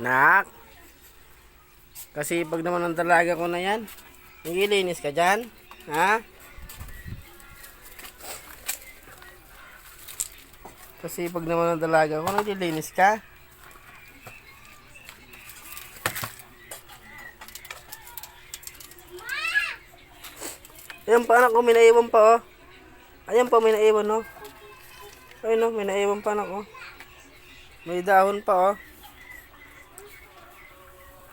Nak. Kasi pag naman ang dalaga ko na yan. Nagilinis ka dyan? Ha? Kasi pag naman ang dalaga ko, naglilinis ka? Ayan pa anak ko, may naiwan pa oh. Ayan pa, may naiwan oh. Ayun oh, may naiwan pa anak oh. May dahon pa oh.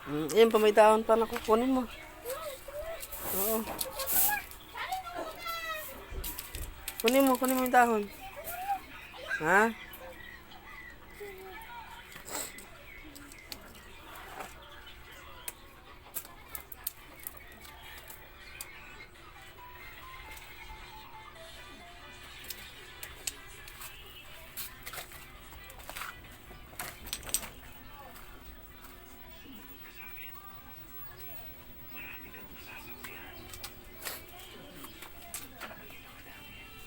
Mm, ayan pa, may dahon pa anak ko. Kunin mo. Oo. Kunin mo, kunin mo yung dahon. Ha?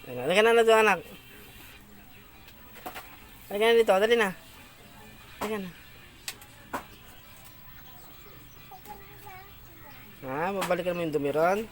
Halika na na doon, anak. Halika na dito, dali na. Halika na. Ha, babalikan mo yung dumi ron?